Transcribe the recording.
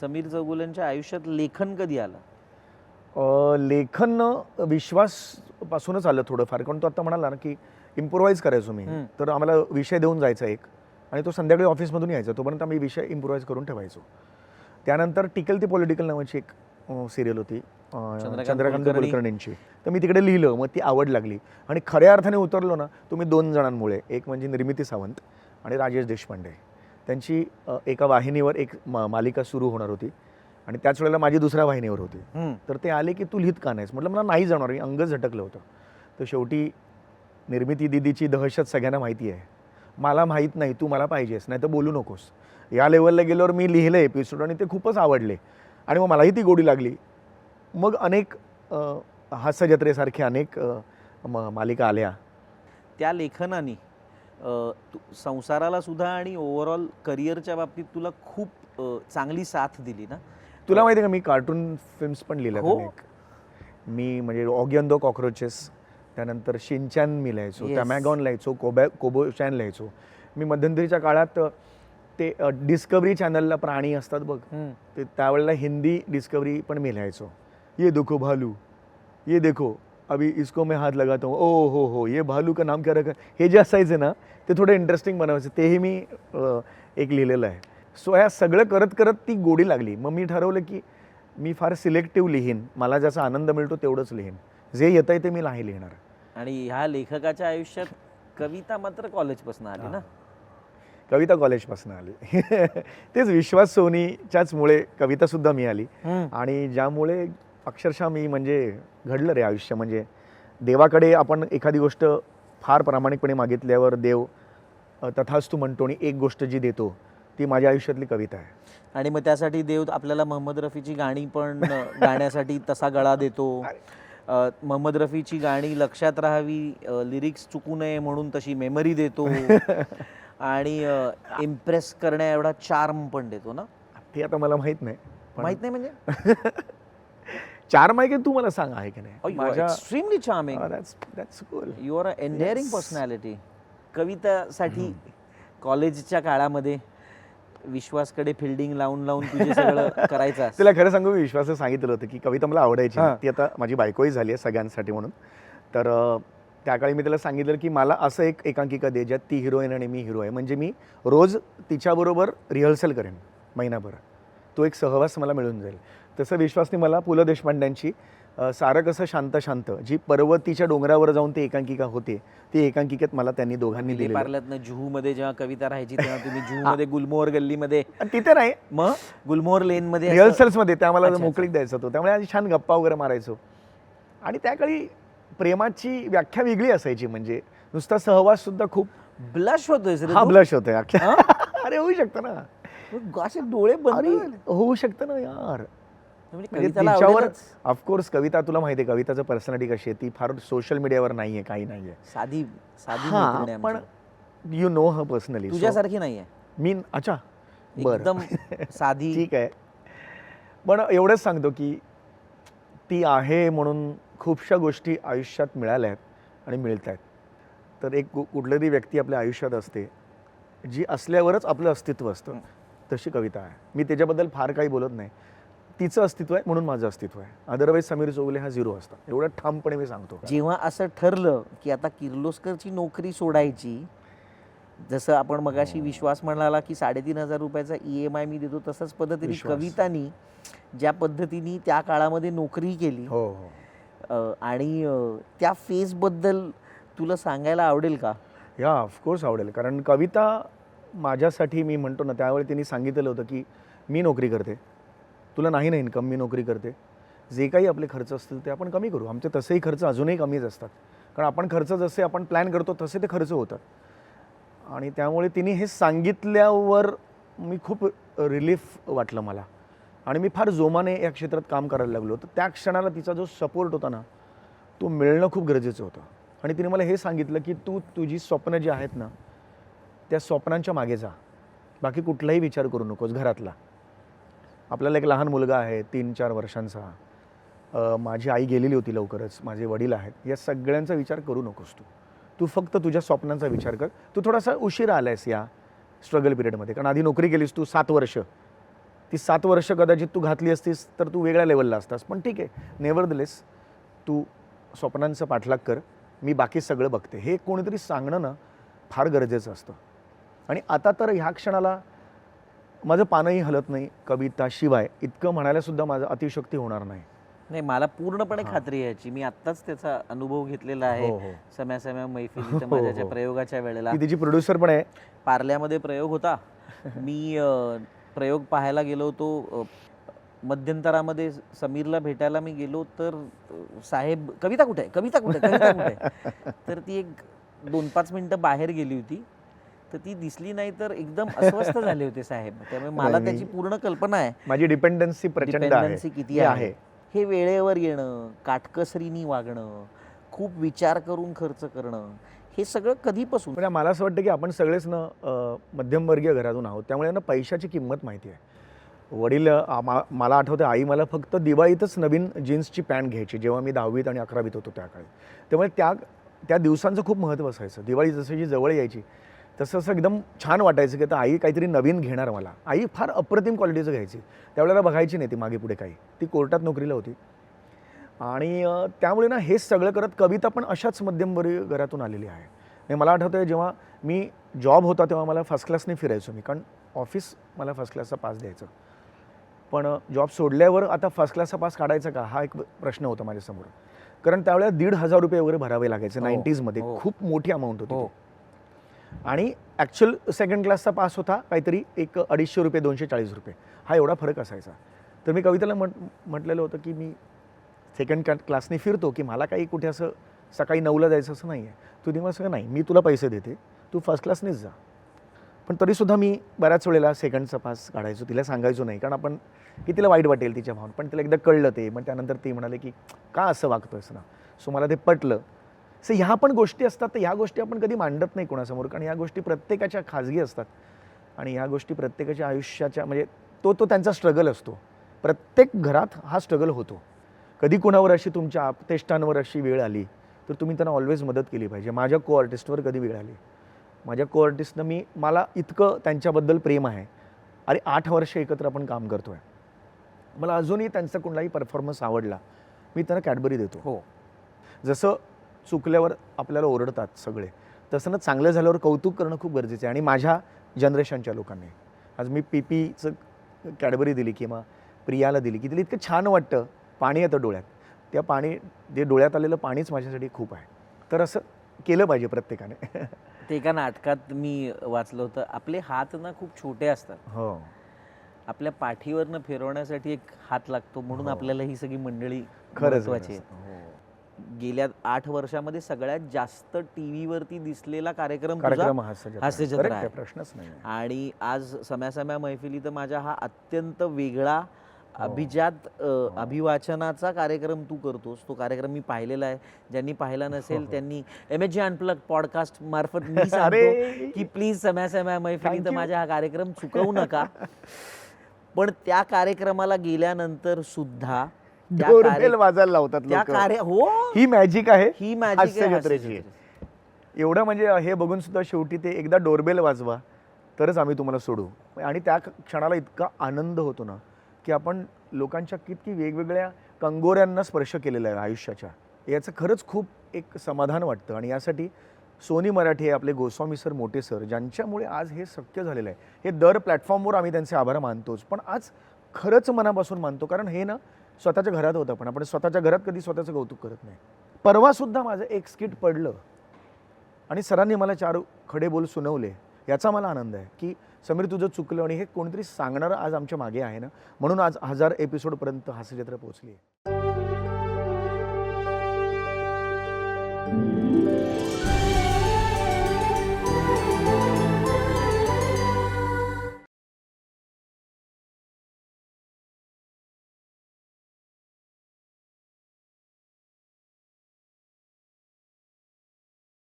समीर चौगुलेंच्या आयुष्यात लेखन कधी आलं? अ, लेखन विश्वासपासूनच आलं थोडंफार. कारण तो आता म्हणाला ना की इम्प्रोवाईज करायचो मी. हम्म. तर आम्हाला विषय देऊन जायचा एक. आणि तो संध्याकाळी ऑफिसमधून यायचा. तोपर्यंत आम्ही विषय इम्प्रोवाईज करून ठेवायचो. त्यानंतर टिकल ती पॉलिटिकल नावाची एक सिरियल होती. चंद्रकांत चंद्रकांत कुलकर्णी. कुलकर्णींची. तर मी तिकडे लिहिलं मग ती आवड लागली. आणि खऱ्या अर्थाने उतरलो ना तुम्ही दोन जणांमुळे. एक म्हणजे निर्मिती सावंत आणि राजेश देशपांडे. त्यांची एका वाहिनीवर एक मालिका सुरू होणार होती. आणि त्याच वेळेला माझी दुसऱ्या वाहिनीवर होती. तर ते आले की तू लिहित का नाहीस? म्हटलं मला नाही जाणार मी अंगच झटकलं होतं. तर शेवटी निर्मिती दिदीची दहशत सगळ्यांना माहिती आहे. मला माहीत नाही तू मला पाहिजेस नाही तर बोलू नकोस. या लेवलला गेल्यावर मी लिहिलं एपिसोड आणि ते खूपच आवडले. आणि मग मलाही ती गोडी लागली. मग अनेक अ, हास्यजत्रेसारखे अनेक म- मालिका आल्या. त्या लेखनाने संसाराला सुद्धा आणि ओव्हरऑल करिअरच्या बाबतीत तुला खूप चांगली साथ दिली ना? तुला माहिती आहे का मी कार्टून फिल्म्स पण लिहिल्या हो. मी म्हणजे ऑगियन दो कॉक्रोचेस त्यानंतर शिनचॅन मी लिहायचो. टॅमॅगॉन लिहायचो कोबॅ कोबोचॅन लिहायचो. मी मध्यंतरीच्या काळात ते डिस्कवरी चॅनलला प्राणी असतात बघ. ते त्यावेळेला हिंदी डिस्कवरी पण मी लिहायचो. ये देखो भालू. ये देखो. अभी इसको मैं हात लगाता हूँ. ओ हो हो. ये भालू का नाम क्या रखा? हे जे असायचे ना ते थोडं इंटरेस्टिंग बनवायचं. तेही मी एक लिहिलेलं आहे. सो ह्या सगळं करत करत ती गोडी लागली. मग मी ठरवलं की मी फार सिलेक्टिव्ह लिहीन. मला ज्याचा आनंद मिळतो तेवढंच लिहीन. जे येतं आहे ते मी नाही लिहिणार. आणि ह्या लेखकाच्या आयुष्यात कविता मात्र कॉलेजपासून आली ना? कविता कॉलेजपासून आली. तेच विश्वास सोनीच्याच मुळे कवितासुद्धा मी आली हम्म. आणि ज्यामुळे अक्षरशः मी म्हणजे घडलं रे आयुष्य. म्हणजे देवाकडे आपण एखादी गोष्ट फार प्रामाणिकपणे मागितल्यावर देव अ, तथास्तू म्हणतो आणि एक गोष्ट जी देतो ती माझ्या आयुष्यातली कविता आहे. आणि मग त्यासाठी देव आपल्याला मोहम्मद रफीची गाणी पण गाण्यासाठी तसा गळा देतो. मोहम्मद रफीची गाणी लक्षात राहावी लिरिक्स चुकू नये म्हणून तशी मेमरी देतो. आणि इम्प्रेस करण्या एवढा चार्म पण देतो ना? ते आता मला माहीत नाही. पण माहीत नाही म्हणजे? चार माहिती तू मला सांग आहे की नाही? Extremely charming that's cool. You are a endearing Yes. Personality कवितासाठी कॉलेजच्या काळामध्ये विश्वासकडे फिल्डिंग लावून लावून तुझे सगळं करायचं तुला खरं सांगू मी विश्वास सांगितलं होतं की कविता मला आवडायची. ती आता माझी बायकोही झाली आहे सगळ्यांसाठी म्हणून. तर त्या काळी मी त्याला सांगितलं की मला असं एक एकांकिका दे ज्यात ती हिरोईन आणि मी हिरो आहे. म्हणजे मी रोज तिच्याबरोबर रिहर्सल करेन महिनाभर. तो एक सहवास मला मिळून जाईल. तसं विश्वासने मला पु ल देशपांड्यांची सारं कसं शांत शांत जी पर्वतीच्या डोंगरावर जाऊन ती एकांकिका होते ती एकांकिकेत मला त्यांनी दोघांनी दिली जुहू मध्ये जेव्हा कविता राहायची तेव्हा तुम्ही जुहू मध्ये गुलमोहर गल्लीमध्ये तिथे नाही. मग? गुलमोहर लेन मध्ये असं- रिहर्सल्समध्ये त्या मला. मोकळीक द्यायचा तो त्यामुळे आधी छान गप्पा वगैरे मारायचो. आणि त्या काळी प्रेमाची व्याख्या वेगळी असायची म्हणजे नुसता सहवास सुद्धा खूप ब्लश होतोय हा ब्लश होतोय अरे होऊ शकतं ना. असे डोळे बंद. होऊ शकतं ना यार. म्हणजे म्हणजे तिच्यावर. ऑफकोर्स कविता तुला माहिती आहे कविताचं पर्सनॅलिटी कशी आहे ती फार सोशल मीडियावर नाहीये काही नाहीये. साधी साधी हा पण. यू नो ह पर्सनली तुझ्यासारखी नाहीये. मी अच्छा बरं. एकदम साधी ठीक आहे. पण एवढंच सांगतो की ती आहे म्हणून खूपशा गोष्टी आयुष्यात मिळाल्या आहेत आणि मिळत आहेत. तर एक कु- कुठली तरी व्यक्ती आपल्या आयुष्यात असते जी असल्यावरच आपलं अस्तित्व असतं. तशी कविता आहे. मी त्याच्याबद्दल फार काही बोलत नाही. तिचं अस्तित्व आहे म्हणून माझं अस्तित्व आहे. अदरवाईज समीर चौगुले हा झिरो असता. एवढं ठामपणे मी सांगतो. जेव्हा असं ठरलं की आता किर्लोस्करची नोकरी सोडायची जसं आपण मगाशी हो. विश्वास म्हणाला की साडेतीन हजार रुपयाचा ई एम आय मी देतो तसंच पद्धतीने. कवितानी ज्या पद्धतीने त्या काळामध्ये नोकरी केली हो हो. आणि त्या फेजबद्दल तुला सांगायला आवडेल का? या ऑफकोर्स आवडेल. कारण कविता माझ्यासाठी मी म्हणतो ना त्यावेळी त्यांनी सांगितलेलं होतं की मी नोकरी करते. तुला नाही ना इन्कम मी नोकरी करते. जे काही आपले खर्च असतील ते आपण कमी करू. आमचे तसेही खर्च अजूनही कमीच असतात. कारण आपण खर्च जसे आपण प्लॅन करतो तसे ते खर्च होतात. आणि त्यामुळे तिने हे सांगितल्यावर मी खूप रिलीफ वाटलं मला. आणि मी फार जोमाने या क्षेत्रात काम करायला लागलो. तर त्या क्षणाला तिचा जो सपोर्ट होता ना तो मिळणं खूप गरजेचं होतं. आणि तिने मला हे सांगितलं की तू तुझी स्वप्न जी आहेत ना त्या स्वप्नांच्या मागे जा. बाकी कुठलाही विचार करू नकोस घरातला. आपल्याला एक लहान मुलगा आहे तीन चार वर्षांचा माझी आई गेलेली होती लवकरच माझे वडील आहेत. या सगळ्यांचा विचार करू नकोस तू. तू फक्त तुझ्या स्वप्नांचा विचार कर. तू थोडासा उशिरा आलायस या स्ट्रगल पिरियडमध्ये कारण आधी नोकरी केलीस तू सात वर्ष. ती सात वर्ष कदाचित तू घातली असतीस तर तू वेगळ्या लेवलला असतास. पण ठीक आहे. नेवर दिलेस तू स्वप्नांचं पाठलाग कर. मी बाकी सगळं बघते. हे कोणीतरी सांगणं ना फार गरजेचं असतं. आणि आता तर ह्या क्षणाला माझं पानही हलत नाही. कविता शिवाय इतकं म्हणायला सुद्धा माझं अतिशक्ती होणार नाही. नाही मला पूर्णपणे. खात्री आहे याची मी आत्ताच त्याचा अनुभव घेतलेला आहे. हो, हो. सम्या सम्या मैफिलीत हो. प्रयोगाच्या वेळेला. तिची प्रोड्युसर पण आहे. पार्ल्यामध्ये प्रयोग होता. मी प्रयोग पाहायला गेलो होतो. अ, मध्यंतरामध्ये समीरला भेटायला मी गेलो तर साहेब कविता कुठे आहे? कविता कुठे? कविता कुठे? तर ती एक दोन पाच मिनिटं बाहेर गेली होती. तर ती दिसली नाही तर एकदम अस्वस्थ झाले होते साहेब. त्यामुळे मला त्याची पूर्ण कल्पना आहे. माझी डिपेंडन्सी डिपेंडन्सी किती हे आहे. हे वेळेवर येणं काटकसरीनी वागणं खूप विचार करून खर्च करणं हे सगळं कधीपासून? म्हणजे मला असं वाटतं की आपण सगळेच ना मध्यमवर्गीय घरातून आहोत. त्यामुळे ना पैशाची किंमत माहिती आहे. वडील मला आठवतं आई मला फक्त दिवाळीतच नवीन जीन्सची पॅन्ट घ्यायची जेव्हा मी दहावीत आणि अकरावीत होतो त्या काळी. त्यामुळे त्या त्या दिवसांचं खूप महत्त्व असायचं. दिवाळी जसं जी जवळ यायची तसं असं एकदम छान वाटायचं की आता आई काहीतरी नवीन घेणार मला. आई फार अप्रतिम क्वालिटीचं घ्यायची. त्यावेळेला बघायची नाही ती मागे पुढे काही. ती कोर्टात नोकरीला होती. आणि त्यामुळे ना हेच सगळं करत कविता पण अशाच मध्यमवर्गीय घरातून आलेली आहे. आणि मला आठवतं आहे जेव्हा मी जॉब होता तेव्हा मला फर्स्ट क्लासने फिरायचो मी कारण ऑफिस मला फर्स्ट क्लासचा पास द्यायचं. पण जॉब सोडल्यावर आता फर्स्ट क्लासचा पास काढायचा का? हा एक प्रश्न होता माझ्यासमोर. कारण त्यावेळेला दीड हजार रुपये वगैरे भरावे लागायचे हो, नाईन्टीजमध्ये हो. खूप मोठी अमाऊंट होती हो. ती. आणि ॲक्च्युअल सेकंड क्लासचा पास होता काहीतरी एक अडीचशे रुपये दोनशे चाळीस रुपये. हा एवढा फरक असायचा. तर मी कवितेला म्हट म्हटलेलं होतं की मी सेकंड क्लासने फिरतो की मला काही कुठे असं सकाळी नऊला जायचं असं नाही आहे तू तेव्हा सगळं नाही मी तुला पैसे देते. तू फर्स्ट क्लासनेच जा. पण तरीसुद्धा मी बऱ्याच वेळेला सेकंडचा पास काढायचो. तिला सांगायचो नाही कारण आपण की तिला वाईट वाटेल तिच्या भावना. पण तिला एकदा कळलं ते. मग त्यानंतर ती म्हणाले की का असं वागतोयस ना? सो मला ते पटलं. सो ह्या पण गोष्टी असतात. तर ह्या गोष्टी आपण कधी मांडत नाही कोणासमोर. कारण ह्या गोष्टी प्रत्येकाच्या खाजगी असतात. आणि ह्या गोष्टी प्रत्येकाच्या आयुष्याच्या म्हणजे तो तो त्यांचा स्ट्रगल असतो. प्रत्येक घरात हा स्ट्रगल होतो. कधी कोणावर अशी तुमच्या आपतेष्टांवर अशी वेळ आली तर तुम्ही त्यांना ऑलवेज मदत केली पाहिजे. माझ्या को आर्टिस्टवर कधी वेळ आली? माझ्या को आर्टिस्टनं मी मला इतकं त्यांच्याबद्दल प्रेम आहे. अरे आठ वर्ष एकत्र आपण काम करतो आहे मला अजूनही त्यांचा कुठलाही परफॉर्मन्स आवडला मी त्यांना कॅडबरी देतो. हो. जसं चुकल्यावर आपल्याला ओरडतात सगळे तसं ना चांगलं झाल्यावर कौतुक करणं खूप गरजेचं आहे. आणि माझ्या जनरेशनच्या लोकांनी. आज मी पी पीचं कॅडबरी दिली किंवा प्रियाला दिली की तिला इतकं छान वाटतं. पाणी येतं डोळ्यात त्या पाणी जे डोळ्यात आलेलं पाणीच माझ्यासाठी खूप आहे तर असं केलं पाहिजे प्रत्येकाने ते एका नाटकात मी वाचलं होतं आपले हात ना खूप छोटे असतात हो आपल्या पाठीवरनं फिरवण्यासाठी एक हात लागतो म्हणून हो. आपल्याला ही सगळी मंडळी खरंच महत्वाची आहे हो. गेल्या आठ वर्षामध्ये सगळ्यात जास्त टीव्ही वरती दिसलेला कार्यक्रम तुझा कार्यक्रम Correct आहे. आहे, प्रश्नच नाही. आणि आज सम्या सम्या मैफिलीत माझा हा अत्यंत वेगळा. अभिजात अ, अभिवाचनाचा कार्यक्रम तू करतोस. तो कार्यक्रम मी पाहिलेला आहे. ज्यांनी पाहिला हो, नसेल हो. त्यांनी M H G unplug podcast मार्फत मी सांगतो की प्लीज सम्या सम्या मैफिलीत you. माझा हा कार्यक्रम चुकवू नका. पण त्या कार्यक्रमाला गेल्यानंतर सुद्धा वाजायला लावतात त्या कार्य हो. ही मॅजिक आहे. ही मॅजिक. एवढं म्हणजे हे बघून सुद्धा शेवटी ते एकदा डोरबेल वाजवा तरच आम्ही तुम्हाला सोडू. आणि त्या क्षणाला इतका आनंद होतो ना. की आपण लोकांच्या कितकी वेगवेगळ्या कंगोऱ्यांना स्पर्श केलेला आहे आयुष्याच्या. याचं खरंच खूप एक समाधान वाटतं आणि यासाठी सोनी मराठी आपले गोस्वामी सर मोठे सर ज्यांच्यामुळे आज हे शक्य झालेलं आहे. हे दर प्लॅटफॉर्मवर आम्ही त्यांचे आभार मानतोच पण आज खरंच मनापासून मानतो कारण हे ना स्वतःच्या घरात होतं पण आपण स्वतःच्या घरात कधी स्वतःचं कौतुक करत नाही. परवासुद्धा माझं एक स्किट पडलं आणि सरांनी मला चार खडे बोल सुनवले याचा मला आनंद आहे की समीर तुझं चुकलं आणि हे कोणीतरी सांगणारं आज आमच्या मागे आहे ना? म्हणून आज हजार एपिसोडपर्यंत हास्यचित्र पोहोचली आहे.